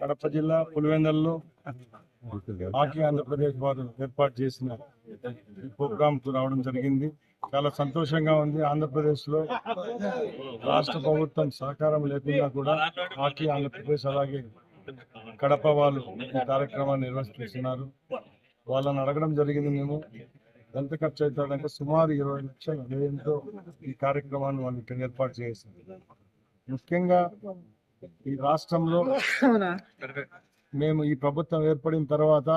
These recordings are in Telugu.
కడప జిల్లా పులివెందల్లో హాకీ ఆంధ్రప్రదేశ్ వారు ఏర్పాటు చేసిన ఈ ప్రోగ్రామ్ రావడం జరిగింది. చాలా సంతోషంగా ఉంది. ఆంధ్రప్రదేశ్లో రాష్ట్ర ప్రభుత్వం సహకారం లేకుండా కూడా హాకీ ఆంధ్రప్రదేశ్ అలాగే కడప వాళ్ళు ఈ కార్యక్రమాన్ని నిర్వహిస్తున్నారు. వాళ్ళని అడగడం జరిగింది మేము. ఎంత ఖర్చు అవుతాడంటే సుమారు ఇరవై లక్షల వ్యయంతో ఈ కార్యక్రమాన్ని వాళ్ళు ఏర్పాటు చేసింది ముఖ్యంగా ఈ రాష్ట్రంలో మేము ఈ ప్రభుత్వం ఏర్పడిన తర్వాత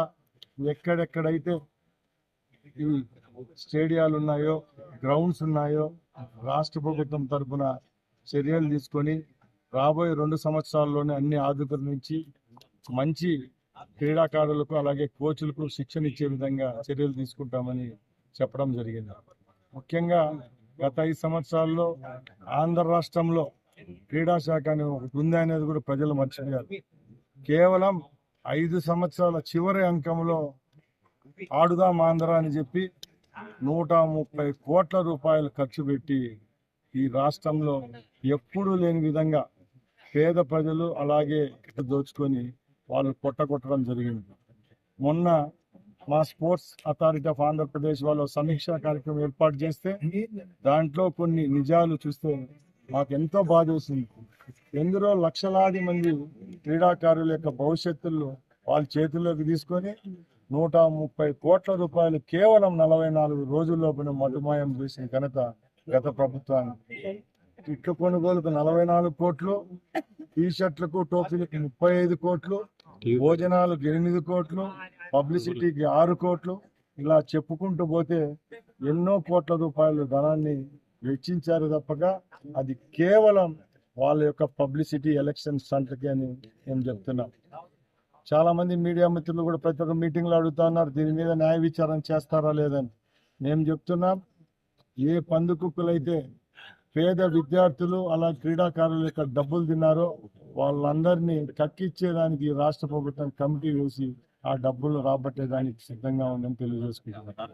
ఎక్కడెక్కడైతే ఈ స్టేడియాలు ఉన్నాయో గ్రౌండ్స్ ఉన్నాయో రాష్ట్ర ప్రభుత్వం తరఫున చర్యలు తీసుకొని రాబోయే రెండు సంవత్సరాల్లోనే అన్ని ఆధుకరించి మంచి క్రీడాకారులకు అలాగే కోచ్లకు శిక్షణ ఇచ్చే విధంగా చర్యలు తీసుకుంటామని చెప్పడం జరిగింది. ముఖ్యంగా గత ఐదు సంవత్సరాల్లో ఆంధ్ర రాష్ట్రంలో క్రీడా శాఖ అని ఒకటి ఉంది అనేది కూడా ప్రజలు మర్చిపోయారు. కేవలం ఐదు సంవత్సరాల చివరి అంకంలో ఆడుదాం ఆంధ్ర అని చెప్పి నూట ముప్పై కోట్ల రూపాయలు ఖర్చు పెట్టి ఈ రాష్ట్రంలో ఎప్పుడూ లేని విధంగా పేద ప్రజలు అలాగే దోచుకొని వాళ్ళు కొట్టగొట్టడం జరిగింది. మొన్న మా స్పోర్ట్స్ అథారిటీ ఆఫ్ ఆంధ్రప్రదేశ్ వాళ్ళు సమీక్షా కార్యక్రమం ఏర్పాటు చేస్తే దాంట్లో కొన్ని నిజాలు చూస్తే మాకు ఎంతో బాధ వస్తుంది ఎందరో లక్షలాది మంది క్రీడాకారుల యొక్క భవిష్యత్తులో వాళ్ళ చేతుల్లోకి తీసుకొని నూట ముప్పై కోట్ల రూపాయలు కేవలం నలభై నాలుగు రోజుల్లోపున మటుమాయం చేసిన ఘనత గత ప్రభుత్వానికి. కిట్ల కొనుగోలుకు నలభై నాలుగు కోట్లు టీ షర్ట్లకు టోపీలకు ముప్పై ఐదు కోట్లు భోజనాలకు ఎనిమిది కోట్లు పబ్లిసిటీకి ఆరు కోట్లు. ఇలా చెప్పుకుంటూ పోతే ఎన్నో కోట్ల రూపాయల ధనాన్ని వెచ్చించారు తప్పగా అది కేవలం వాళ్ళ యొక్క పబ్లిసిటీ ఎలక్షన్ సెంటర్కి అని నేను చెప్తున్నాం. చాలామంది మీడియా మిత్రులు కూడా ప్రతి ఒక్క మీటింగ్లో అడుగుతా ఉన్నారు దీని మీద న్యాయ విచారణ చేస్తారా లేదని. మేము చెప్తున్నాం ఏ పందుకుక్కలైతే పేద విద్యార్థులు అలా క్రీడాకారుల యొక్క డబ్బులు తిన్నారో వాళ్ళందరినీ కక్కిచ్చేదానికి రాష్ట్ర ప్రభుత్వం కమిటీ వేసి ఆ డబ్బులు రాబట్టేదానికి సిద్ధంగా ఉందని తెలియజేసుకుంటున్నారు